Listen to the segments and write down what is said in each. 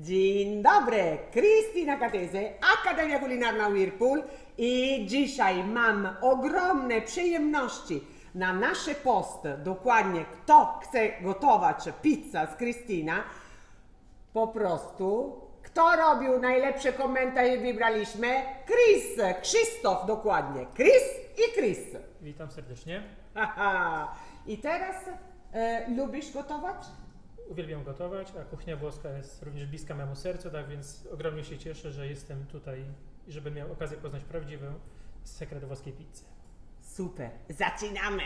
Dzień dobry, Krystyna Kateze, Akademia Kulinarna Whirlpool i dzisiaj mam ogromne przyjemności na nasze post, dokładnie kto chce gotować pizza z Krystyna, po prostu kto robił najlepsze komentarze wybraliśmy? Chris, Krzysztof dokładnie, Chris i Chris. Witam serdecznie. Haha. I teraz e, lubisz gotować? Uwielbiam gotować, a kuchnia włoska jest również bliska memu sercu, tak więc ogromnie się cieszę, że jestem tutaj i żeby miał okazję poznać prawdziwy sekret włoskiej pizzy. Super, zaczynamy!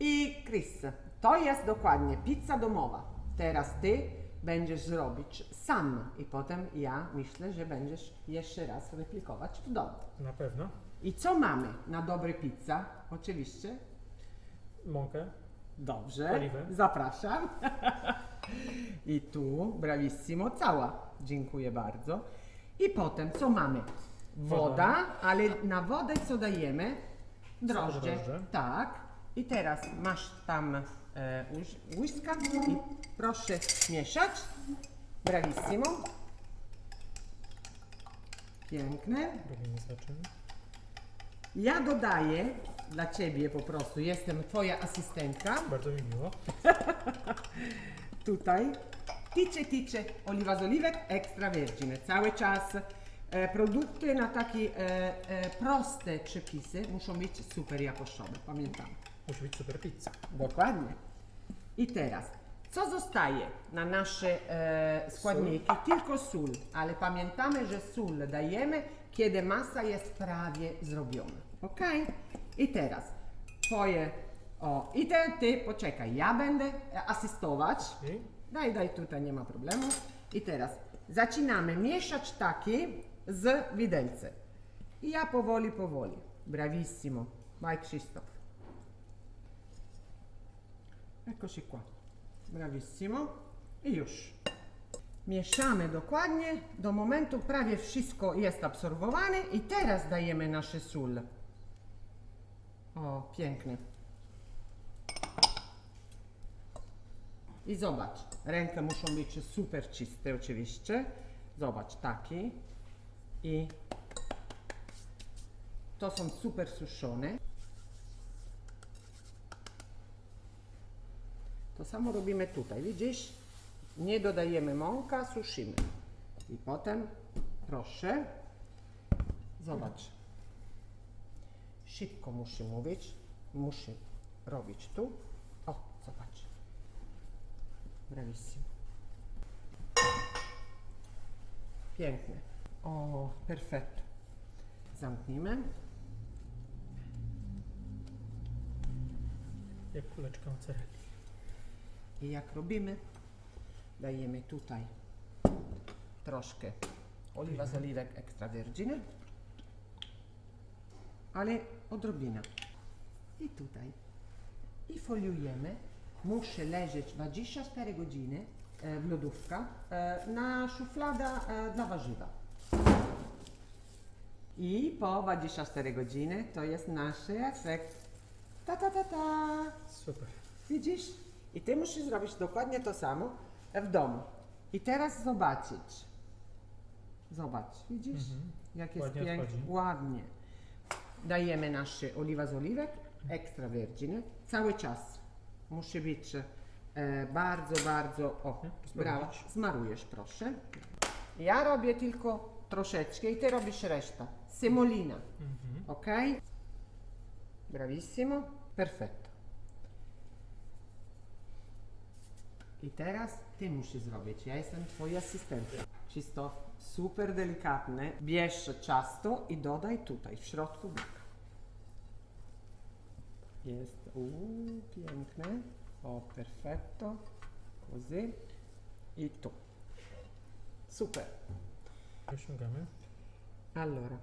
I Chris, to jest dokładnie pizza domowa. Teraz ty będziesz robić sam i potem ja myślę, że będziesz jeszcze raz replikować w domu. Na pewno. I co mamy na dobre pizza? Oczywiście. Mąkę, Dobrze, Oliwę. zapraszam. I tu, bravissimo, cała. Dziękuję bardzo. I potem co mamy? Woda, ale na wodę co dajemy? Drożdże. drożdże. Tak. I teraz masz tam e, łyż- łyżka i proszę mieszać. Bravissimo. Piękne. robimy zaczyn. Ja dodaję dla Ciebie po prostu, jestem Twoja asystentka. Bardzo mi miło. Tutaj ticze, ticze, oliwa z oliwek, ekstra vergine. Cały czas e, produkty na takie e, e, proste przepisy muszą być super jakościowe, pamiętam. Musi być super pizza. Dokładnie. I teraz, co zostaje na nasze e, składniki? Tylko sól, ale pamiętamy, że sól dajemy, kiedy masa jest prawie zrobiona. Ok? I teraz twoje. O, i te, ty, poczekaj, ja będę e, asystować. I Daj, daj, tutaj nie ma problemu. I teraz zaczynamy mieszać taki z widelcem. I ja powoli, powoli. Bravissimo. Vai Krzysztof. Eccoci qua. Bravissimo. I już. Mieszamy dokładnie do momentu prawie wszystko jest absorbowane i teraz dajemy nasze sól. O, pięknie. I zobacz, ręce muszą być super czyste oczywiście. Zobacz, taki. I to są super suszone. To samo robimy tutaj, widzisz? Nie dodajemy mąka, suszymy. I potem, proszę, zobacz. Szybko muszę mówić, muszę robić tu. Bravissimo. Pięknie. O, perfetto. Zamknijmy. jak kuleczka mozzarelli. I jak robimy, dajemy tutaj troszkę oliwa z oliwek extra vergine, ale odrobina. I tutaj. I foliujemy. Muszę leżeć 24 godziny e, w lodówka e, na szuflada e, dla warzywa. I po 24 godziny to jest nasz efekt. Ta ta ta ta. Super. Widzisz? I ty musisz zrobić dokładnie to samo w domu. I teraz zobaczyć. Zobacz, widzisz? Mhm. Jak jest Ładnie pięknie. odchodzi. Ładnie. Dajemy nasze oliwa z oliwek, ekstra vergine, cały czas. Musi być e, bardzo, bardzo. O, Mhm, brawo. Zmarujesz, proszę. Ja robię tylko troszeczkę i ty robisz resztę. Semolina. Mhm. Ok? Bravissimo. Perfetto. I teraz ty musisz zrobić. Ja jestem twoja asystentka. Krzysztof, super delikatne. Bierz ciasto i dodaj tutaj, w środku. Jest, uuu, piękne. O, perfetto. Così. I tu. Super. Wyciągamy. Allora,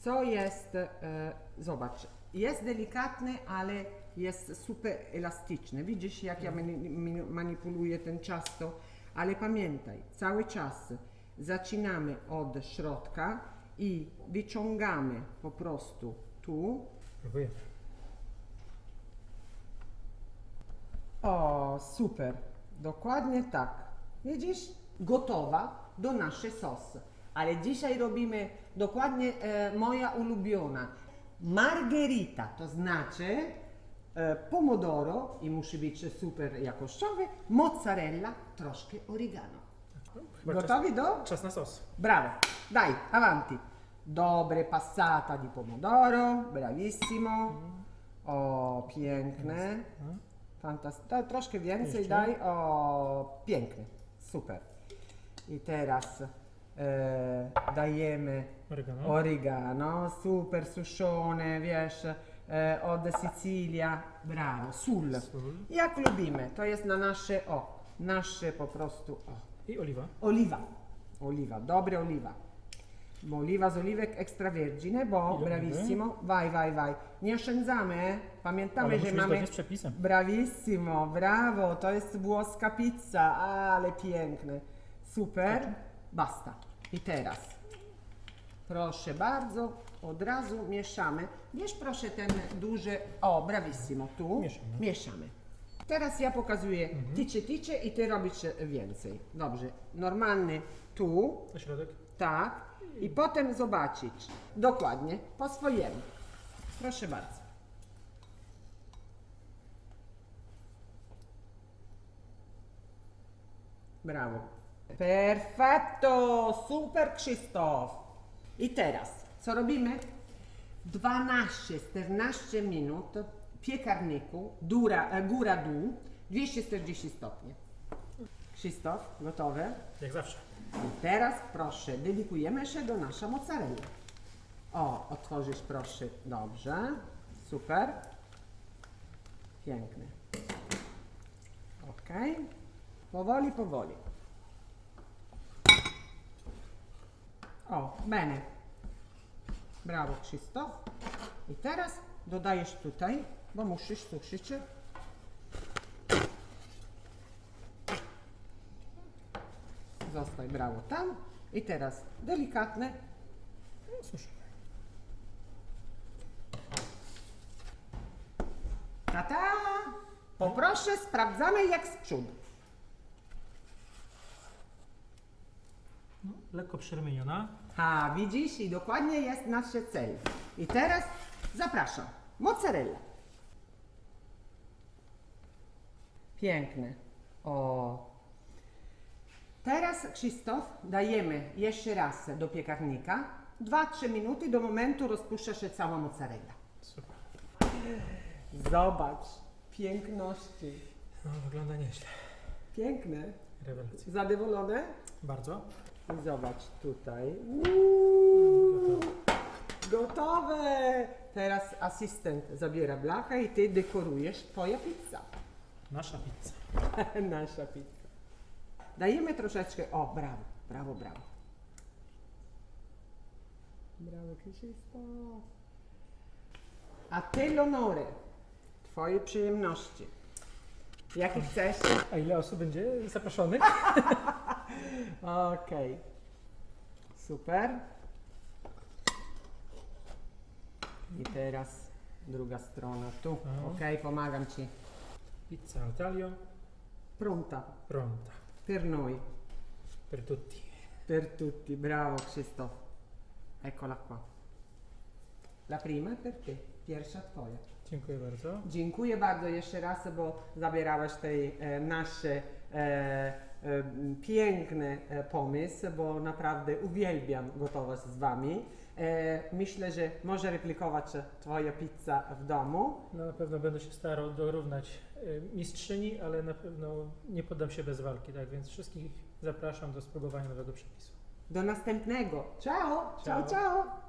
co jest, e, zobacz, jest delikatny, ale jest super elastyczny. Widzisz, jak ja mani- mani- manipuluję ten ciasto, ale pamiętaj, cały czas zaczynamy od środka i wyciągamy po prostu tu. Próbuję. O, super, dokładnie tak. Widzisz, gotowa. do nasze sos. Ale dzisiaj robimy dokładnie e, moja ulubiona. Margherita, to znaczy e, pomodoro i musi być super jakościowy, mozzarella, troszkę oregano. Chyba Gotowi do? Czas, czas na sos. Bravo, dai, avanti. Dobre passata di pomodoro, bravissimo. O, piękne. Fantastycznie. Troszkę więcej Jeszcze? daj. O, piękny. Super. I teraz e, dajemy Oregano. oregano, super suszone, wiesz, e, od Sicilia. Brawo, sul. Sól. Jak lubimy, to jest na nasze, o, nasze po prostu, o. I oliwa. Oliwa. Oliwa, dobre oliwa. Oliwa z oliwek extravergine, bo Ile bravissimo. Vai, vai, vai. Nie oszczędzamy, e? pamiętamy, Ale że mamy... zgodnie z przepisem. Bravissimo, brawo, to jest włoska pizza, ale piękne. Super, basta. I teraz, proszę bardzo, od razu mieszamy. Wiesz proszę ten duży, o bravissimo, tu Mieszamy. mieszamy. Teraz ja pokazuję ticie ticie i ty robisz więcej. Dobrze, normalny tu, Na środek. Tak, i potem zobaczyć dokładnie po swojemu. Proszę bardzo. Brawo. Perfetto, super Krzysztof. I teraz, co robimy? 12-14 minut w piekarniku, dura, e, góra dół, 240 stopni. Krzysztof, gotowe? Jak zawsze. I teraz proszę, dedykujemy się do nasza mozzarella. O, otworzysz proszę, dobrze, super, piękny. Ok, powoli, powoli. O, bene. Brawo Krzysztof. I teraz dodajesz tutaj, bo musisz suszyć. Zostaj, brawo tam. I teraz delikatne. No. Tata! Poproszę, sprawdzamy jak z przodu. No, lekko przyrumieniona. Ha, widzisz? I dokładnie jest nasz cel. I teraz zapraszam. Mozzarella. Piękne. O. Teraz, Krzysztof, dajemy jeszcze raz do piekarnika. 2-3 minuty do momentu rozpuszcza się cała mozzarella. Super. Zobacz. Piękności. No, wygląda nieźle. Piękne. Rewelacja. Zadowolone? Bardzo. I zobacz tutaj. Gotowe. Gotowe! Teraz asystent zabiera blachę i ty dekorujesz twoja pizza. Nasza pizza. Nasza pizza. Dajemy troszeczkę. O, brawo, brawo, brawo. Brawo, Krzysztof. A te l'onore. Twoje przyjemności. Jakie chcesz? A ile osób będzie zaproszonych? Okej. Super. I teraz druga strona tu. Aha. Okej, pomagam ci. Pizza al taglio Pronta. pronta. Per noi. Per tutti. Per tutti. Bravo Krzysztof. Eccola qua. La prima è per te. Pierwsza twoja. Dziękuję bardzo. Dziękuję bardzo jeszcze raz, bo zabierałeś tej e, nasze e, e, m, piękny e, pomysł, bo naprawdę uwielbiam gotować z Wami. E, myślę, że może replikować e, Twoja pizza w domu. No, na pewno będę się starał dorównać y, mistrzyni, ale na pewno nie poddam się bez walki, tak więc wszystkich zapraszam do spróbowania nowego przepisu. Do następnego. Ciao, ciao, Ciao. ciao.